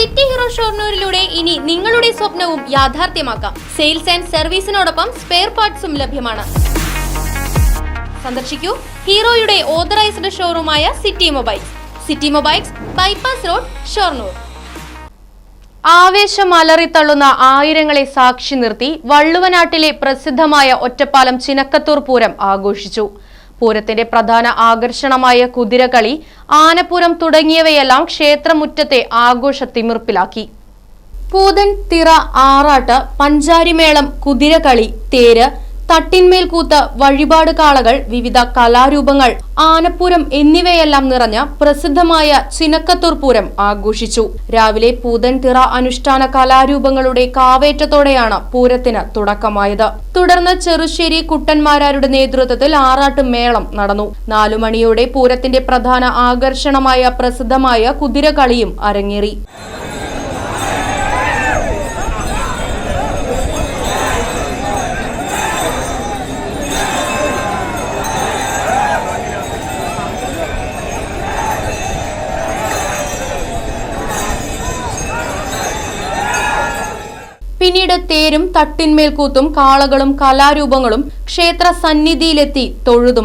City hero ഷോർണൂരിലൂടെ ഇനി നിങ്ങളുടെ സ്വപ്നവും യാഥാർത്ഥ്യമാക്കാം. സെയിൽസ് ആൻഡ് സർവീസിനോടൊപ്പം സ്പെയർ പാർട്സും ലഭ്യമാണ്. സന്ദർശിക്കൂ ഹീറോയുടെ authorised ഷോറൂമായ city mobiles. City mobiles bypass road Shoranur. ആവേശം അലറിത്തള്ളുന്ന ആയിരങ്ങളെ സാക്ഷി നിർത്തി വള്ളുവനാട്ടിലെ പ്രസിദ്ധമായ ഒറ്റപ്പാലം ചിനക്കത്തൂർ പൂരം ആഘോഷിച്ചു. പൂരത്തിന്റെ പ്രധാന ആകർഷണമായ കുതിരകളി ആനപ്പുരം തുടങ്ങിയവയെല്ലാം ക്ഷേത്രമുറ്റത്തെ ആഘോഷ തിമിർപ്പിലാക്കി പൂതൻ തിറ ആറാട്ട് പഞ്ചാരിമേളം കുതിരകളി തേര് തട്ടിന്മേൽ കൂത്ത് വഴിപാട് കാളകൾ വിവിധ കലാരൂപങ്ങൾ ആനപ്പൂരം എന്നിവയെല്ലാം നിറഞ്ഞ പ്രസിദ്ധമായ ചിനക്കത്തൂർ പൂരം ആഘോഷിച്ചു. രാവിലെ പൂതൻ തിറ അനുഷ്ഠാന കലാരൂപങ്ങളുടെ കാവേറ്റത്തോടെയാണ് പൂരത്തിന് തുടക്കമായത്. തുടർന്ന് ചെറുശ്ശേരി കുട്ടന്മാരാരുടെ നേതൃത്വത്തിൽ ആറാട്ട് മേളം നടന്നു. നാലുമണിയോടെ പൂരത്തിന്റെ പ്രധാന ആകർഷണമായ പ്രസിദ്ധമായ കുതിരകളിയും അരങ്ങേറി. പിന്നീട് തേരും തട്ടിന്മേൽക്കൂത്തും കാളകളും കലാരൂപങ്ങളും ക്ഷേത്ര സന്നിധിയിലെത്തി തൊഴുതു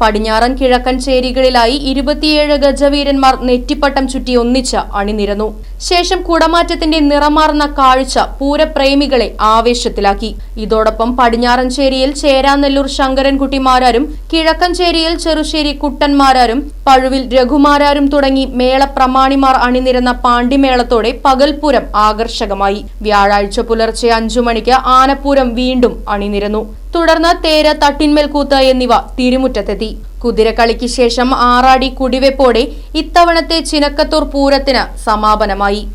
പടിഞ്ഞാറൻ കിഴക്കൻ ചേരികളിലായി ഇരുപത്തിയേഴ് ഗജവീരന്മാർ നെറ്റിപ്പട്ടം ചുറ്റി ഒന്നിച്ച് അണിനിരന്നു. ശേഷം കുടമാറ്റത്തിന്റെ നിറമാർന്ന കാഴ്ച പൂരപ്രേമികളെ ആവേശത്തിലാക്കി. ഇതോടൊപ്പം പടിഞ്ഞാറൻ ചേരിയിൽ ചേരാനെല്ലൂർ ശങ്കരൻകുട്ടിമാരാരും കിഴക്കൻ ചേരിയിൽ ചെറുശ്ശേരി കുട്ടന്മാരാരും പഴുവിൽ രഘുമാരാരും തുടങ്ങി മേളപ്രമാണിമാർ അണിനിരന്ന പാണ്ടിമേളത്തോടെ പകൽപൂരം ആകർഷകമായി. വ്യാഴാഴ്ച പുലർച്ചെ അഞ്ചു മണിക്ക് ആനപ്പൂരം വീണ്ടും അണിനിരന്നു. തുടർന്ന് തേര് തട്ടിന്മേൽക്കൂത്ത് എന്നിവ തിരുമുറ്റത്തെത്തി. കുതിരക്കളിക്ക് ശേഷം ആറാടി കുടിവെപ്പോടെ ഇത്തവണത്തെ ചിനക്കത്തൂർ പൂരത്തിന് സമാപനമായി.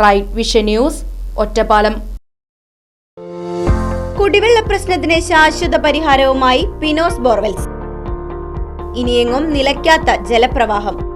Right vision news Ottapalam. കുടിവെള്ള പ്രശ്നത്തിന് ശാശ്വത പരിഹാരവുമായി പിനോസ് ബോർവെൽസ്. ഇനിയെങ്ങും നിലയ്ക്കാത്ത ജലപ്രവാഹം.